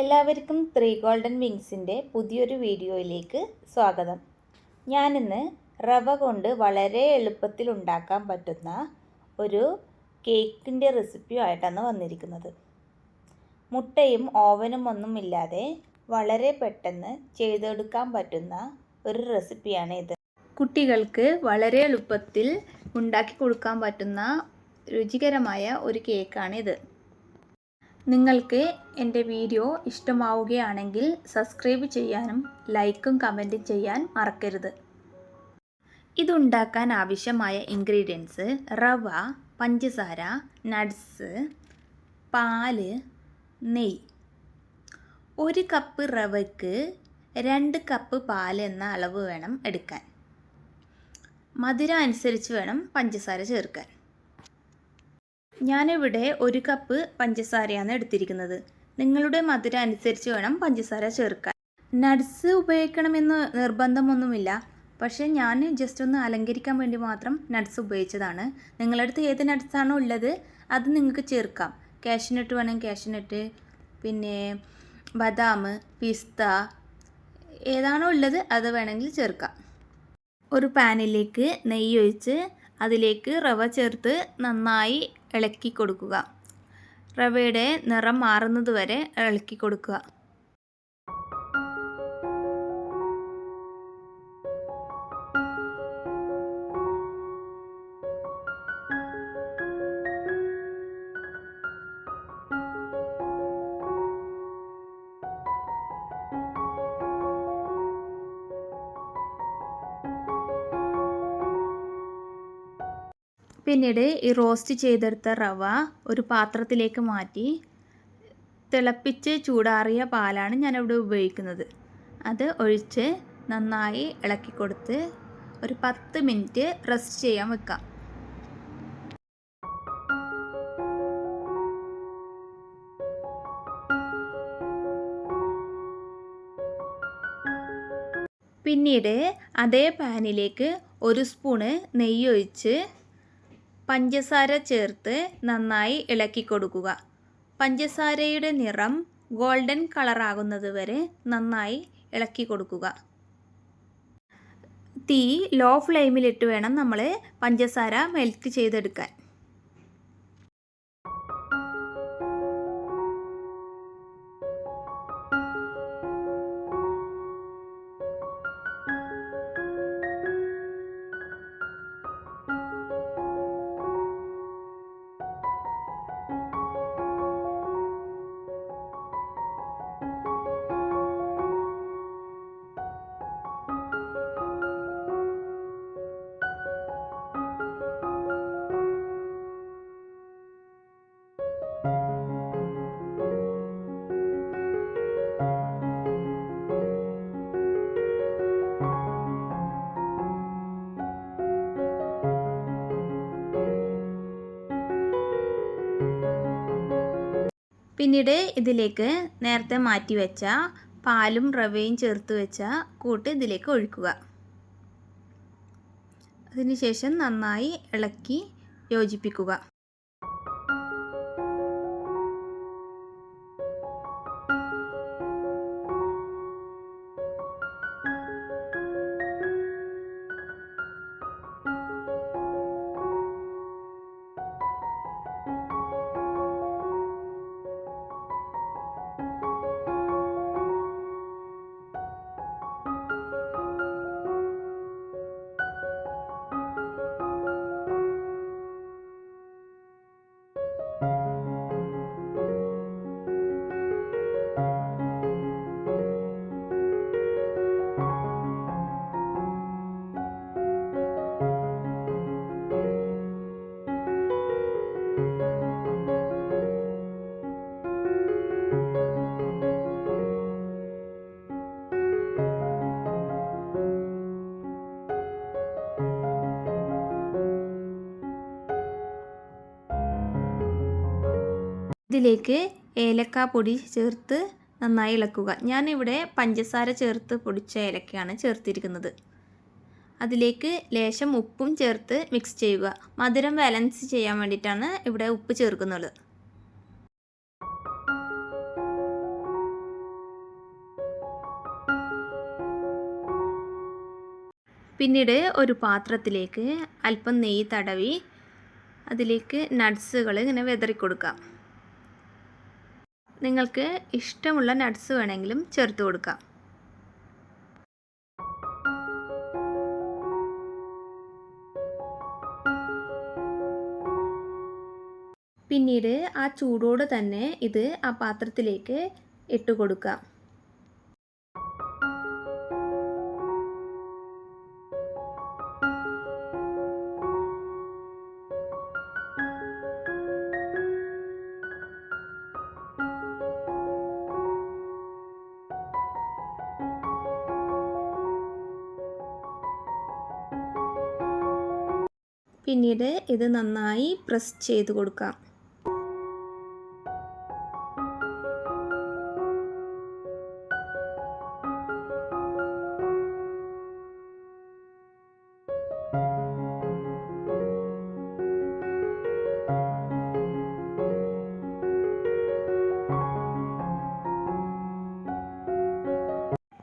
എല്ലാവർക്കും three golden വിങ്സിന്റെ പുതിയൊരു വീഡിയോയിലേക്ക് സ്വാഗതം. ഞാനിന്ന് റവ കൊണ്ട് വളരെ എളുപ്പത്തിൽ ഉണ്ടാക്കാൻ പറ്റുന്ന ഒരു കേക്കിന്റെ റെസിപ്പിയുമായിട്ടാണ് വന്നിരിക്കുന്നത്. മുട്ടയും ഓവനും ഒന്നും ഇല്ലാതെ വളരെ പെട്ടെന്ന് ചെയ്തെടുക്കാൻ പറ്റുന്ന ഒരു റെസിപ്പിയാണ് ഇത് കുട്ടികൾക്ക് വളരെ എളുപ്പത്തിൽ ഉണ്ടാക്കി കൊടുക്കാൻ പറ്റുന്ന രുചികരമായ ഒരു കേക്കാണിത്. നിങ്ങൾക്ക് എന്റെ വീഡിയോ ഇഷ്ടമാവുകയാണെങ്കിൽ സബ്സ്ക്രൈബ് ചെയ്യാനും ലൈക്കും കമന്റും ചെയ്യാൻ മറക്കരുത്. ഇതുണ്ടാക്കാൻ ആവശ്യമായ ഇൻഗ്രീഡിയൻസ് റവ പഞ്ചസാര നട്ട്സ് പാൽ നെയ് ഒരു കപ്പ് റവയ്ക്ക് രണ്ട് കപ്പ് പാൽ എന്ന അളവ് വേണം എടുക്കാൻ. മധുരം അനുസരിച്ച് വേണം പഞ്ചസാര ചേർക്കാൻ. ഞാനിവിടെ ഒരു കപ്പ് പഞ്ചസാരയാണ് എടുത്തിരിക്കുന്നത്. നിങ്ങളുടെ മധുരം അനുസരിച്ച് വേണം പഞ്ചസാര ചേർക്കാൻ. നട്സ് ഉപയോഗിക്കണമെന്ന് നിർബന്ധമൊന്നുമില്ല. പക്ഷേ ഞാൻ ജസ്റ്റ് ഒന്ന് അലങ്കരിക്കാൻ വേണ്ടി മാത്രം നട്സ് ഉപയോഗിച്ചതാണ്. നിങ്ങളുടെ അടുത്ത് ഏത് നട്സാണോ ഉള്ളത് അത് നിങ്ങൾക്ക് ചേർക്കാം. കാഷ്നട്ട് വേണം കാഷ്നട്ട് പിന്നെ ബദാം പിസ്ത ഏതാണോ ഉള്ളത് അത് വേണമെങ്കിൽ ചേർക്കാം. ഒരു പാനിലേക്ക് നെയ്യ് ഒഴിച്ച് അതിലേക്ക് റവ ചേർത്ത് നന്നായി ഇളക്കി കൊടുക്കുക. റവയുടെ നിറം മാറുന്നത് വരെ ഇളക്കി കൊടുക്കുക. പിന്നീട് ഈ റോസ്റ്റ് ചെയ്തെടുത്ത റവ ഒരു പാത്രത്തിലേക്ക് മാറ്റി തിളപ്പിച്ച് ചൂടാറിയ പാലാണ് ഞാനിവിടെ ഉപയോഗിക്കുന്നത്. അത് ഒഴിച്ച് നന്നായി ഇളക്കി കൊടുത്ത് ഒരു പത്ത് മിനിറ്റ് റെസ്റ്റ് ചെയ്യാൻ വെക്കാം. പിന്നീട് അതേ പാനിലേക്ക് ഒരു സ്പൂണ് നെയ്യ് ഒഴിച്ച് പഞ്ചസാര ചേർത്ത് നന്നായി ഇളക്കി കൊടുക്കുക. പഞ്ചസാരയുടെ നിറം ഗോൾഡൻ കളറാകുന്നത് വരെ നന്നായി ഇളക്കി കൊടുക്കുക. തീ ലോ ഫ്ലെയിമിലിട്ട് വേണം നമ്മൾ പഞ്ചസാര മെൽറ്റ് ചെയ്തെടുക്കാൻ. പിന്നീട് ഇതിലേക്ക് നേരത്തെ മാറ്റി വെച്ച പാലും റവയും ചേർത്ത് വെച്ച കൂട്ട് ഇതിലേക്ക് ഒഴിക്കുക. അതിനുശേഷം നന്നായി ഇളക്കി യോജിപ്പിക്കുക. ഇതിലേക്ക് ഏലക്കാപ്പൊടി ചേർത്ത് നന്നായി ഇളക്കുക. ഞാനിവിടെ പഞ്ചസാര ചേർത്ത് പൊടിച്ച ഏലക്കയാണ് ചേർത്തിരിക്കുന്നത്. അതിലേക്ക് ലേശം ഉപ്പും ചേർത്ത് മിക്സ് ചെയ്യുക. മധുരം ബാലൻസ് ചെയ്യാൻ വേണ്ടിയിട്ടാണ് ഇവിടെ ഉപ്പ് ചേർക്കുന്നത്. പിന്നീട് ഒരു പാത്രത്തിലേക്ക് അല്പം നെയ്യ് തടവി അതിലേക്ക് നട്ട്സുകൾ ഇങ്ങനെ വിതറി നിങ്ങൾക്ക് ഇഷ്ടമുള്ള നട്ട്സ് വേണമെങ്കിലും ചേർത്ത് കൊടുക്കാം. പിന്നീട് ആ ചൂടോടെ തന്നെ ഇത് ആ പാത്രത്തിലേക്ക് ഇട്ട് കൊടുക്കാം. പിന്നീട് ഇത് നന്നായി പ്രസ് ചെയ്ത് കൊടുക്കാം.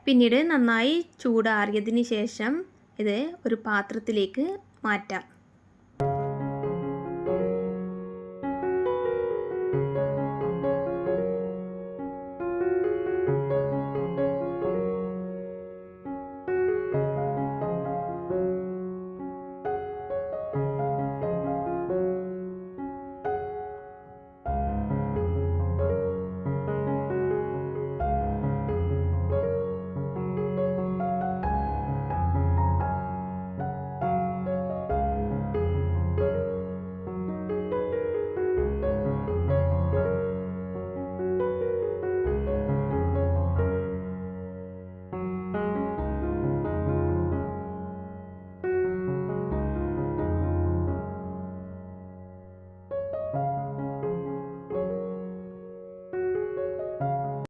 പിന്നീട് നന്നായി ചൂടാറിയതിന് ശേഷം ഇത് ഒരു പാത്രത്തിലേക്ക് മാറ്റാം.